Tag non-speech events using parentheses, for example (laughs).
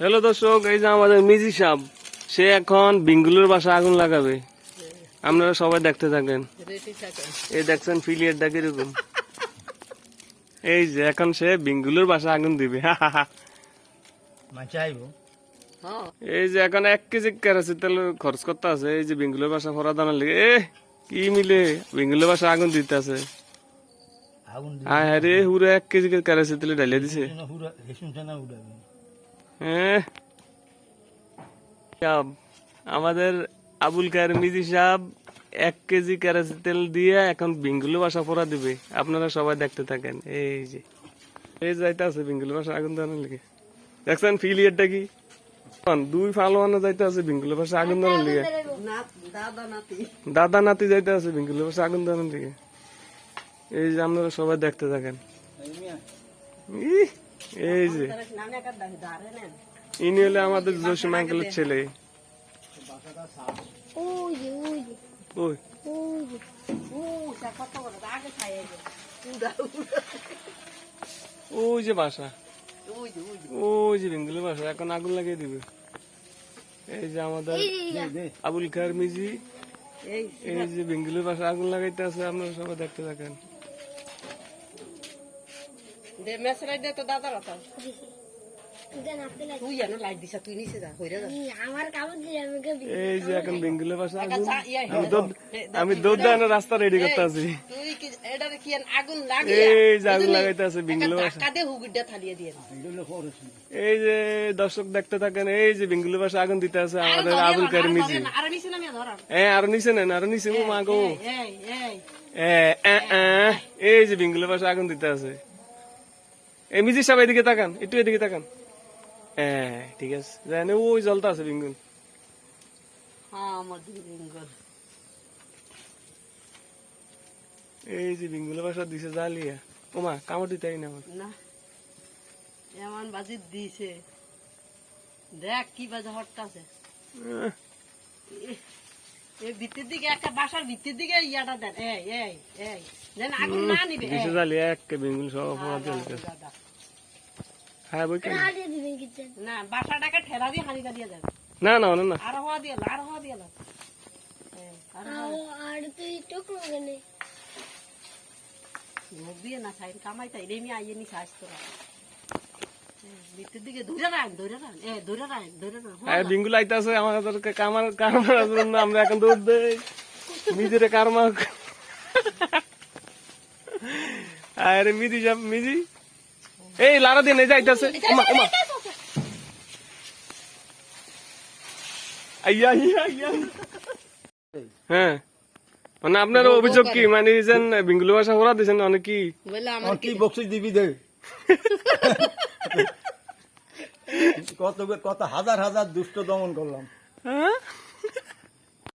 Hello দর্শক এই যে আমাদের মিজি সাহ সে এখন বিঙ্গুলের বাসা আগুন লাগাবে আপনারা সবাই দেখতে থাকেন এই দেখছেন ফিলিয়ারটা কীরকম এই যে এখন সে বিঙ্গুলের বাসা আগুন দিবে হ্যাঁ এই যে এখন এক কেজি কেরাসি তেল খরচ করতে আছে এই যে বিঙ্গুলের বাসা ফরা দানার লিগে এ কি মিলে বিঙ্গুলের বাসা আগুন দিতে আছে হ্যাঁ হ্যাঁ রে হুরে এক কেজি কেরাসি তেল ঢালিয়ে দিছে হুরা হ্যাঁ সাব, আমাদের আবুল কায়ের মিজি সাহেব এক কেজি কেরাসি তেল দিয়ে এখন বিঙ্গুলু বাসা পরা দিবে। আপনারা সবাই দেখতে থাকেন। এই যে এই যাইতে আছে বিঙ্গুলু বাসা আগুন দেওয়ার লিগে। দেখছেন ফিলিয়ারটা কি? দুই ফালোয়ানো যাইতে আছে বিঙ্গুলু বাসা আগুন লিগে। না দাদা নাতি যাইতে আছে বিঙ্গুলু বাসা আগুন দেওয়ার লিগে। এই যে আপনারা সবাই দেখতে থাকেন। ইহ, এই যে। ইনি হলে আমাদের জসিম আঙ্কেলের ছেলে। ওই। যে বাসা। ওই যে বেঙ্গুলের বাসা, এখন আগুন লাগিয়ে দিবে। এই যে আমাদের আবুল খায়ের মিজি এই এই যে বেঙ্গুলের বাসা, আগুন লাগাইতে আছে, আপনারা সবাই দেখতে থাকেন। দে মেসরাই দে তো দাদার কথা। তুই নাপতে লাগে তুই জানো লাইট দিছা তুই নিচে যা হইরা যা। আমার কাপড় দিয়ে আমাকে এই যে এখন বাসা আমি দুধ আমি দুধ দেওয়ার রাস্তা রেডি করতে আছি। তুই কি এটারে কি আগুন লাগে এই যে আগুন লাগাইতে আছে বেঙ্গুলের বাসা। ধাক্কা হুগুডা থালিয়ে দিয়ে এই যে দর্শক দেখতে থাকেন এই যে বেঙ্গুলের বাসা আগুন দিতে আছে আমাদের আবুল আর নিচে নামিয়ে ধরা হ্যাঁ আরও নিচে নেন আরও নিচে মা গো। এই এই এই। যে বিঙ্গুলের পাশে আগুন দিতে আছে। এই মিজি সাহেব এদিকে তাকান একটু এদিকে তাকান। হ্যাঁ ঠিক আছে। জানে ওই জলটা আছে বিঙ্গুল। হ্যাঁ এই যে বিঙ্গুলের বাসা দিছে জালিয়া। ওমা কামড় দিতে না আমার। না এমন বাজি দিছে। দেখ কি বাজে হটতাছে আহ, এই ভিতর দিকে একটা বাসার ভিতর দিকে ইয়াটা দেন। এই এই এই। যেন আগুন না নিবে। দিছে এই। এক বিঙ্গুল সব পড়া চলছে হ্যাঁ বই কেন? হারিয়ে দিবেন কিচেন না বাসাটাকে ঠেলা দিয়ে হানিটা দিয়ে দেন। না না না না। আরও হওয়া দিয়ে আরও হওয়া দিয়ে এই, আর তুই টুকরো কেনে মুখ দিয়ে না সাইন কামাইতা রেমি আইয়ে নি সাইজ তোরা। বিঙ্গুল আইতে আমাদেরকে কামার কামার জন্য আমরা এখন দৌড় দেই। মিজিরে কারমা আরে মিজি যাব মিজি। এই লারা দিন এই যাইতাছে। ওমা ওমা আইয়া আইয়া আইয়া। হ্যাঁ। মানে আপনার অভিযোগ কি? মানে যেন বিঙ্গুলু ভাষা ওরা দিয়েছেন অনেক কি? বলে আমার কি বক্সিস দিবি দে? (laughs) কত কত হাজার হাজার দুষ্ট দমন করলাম। হ্যাঁ?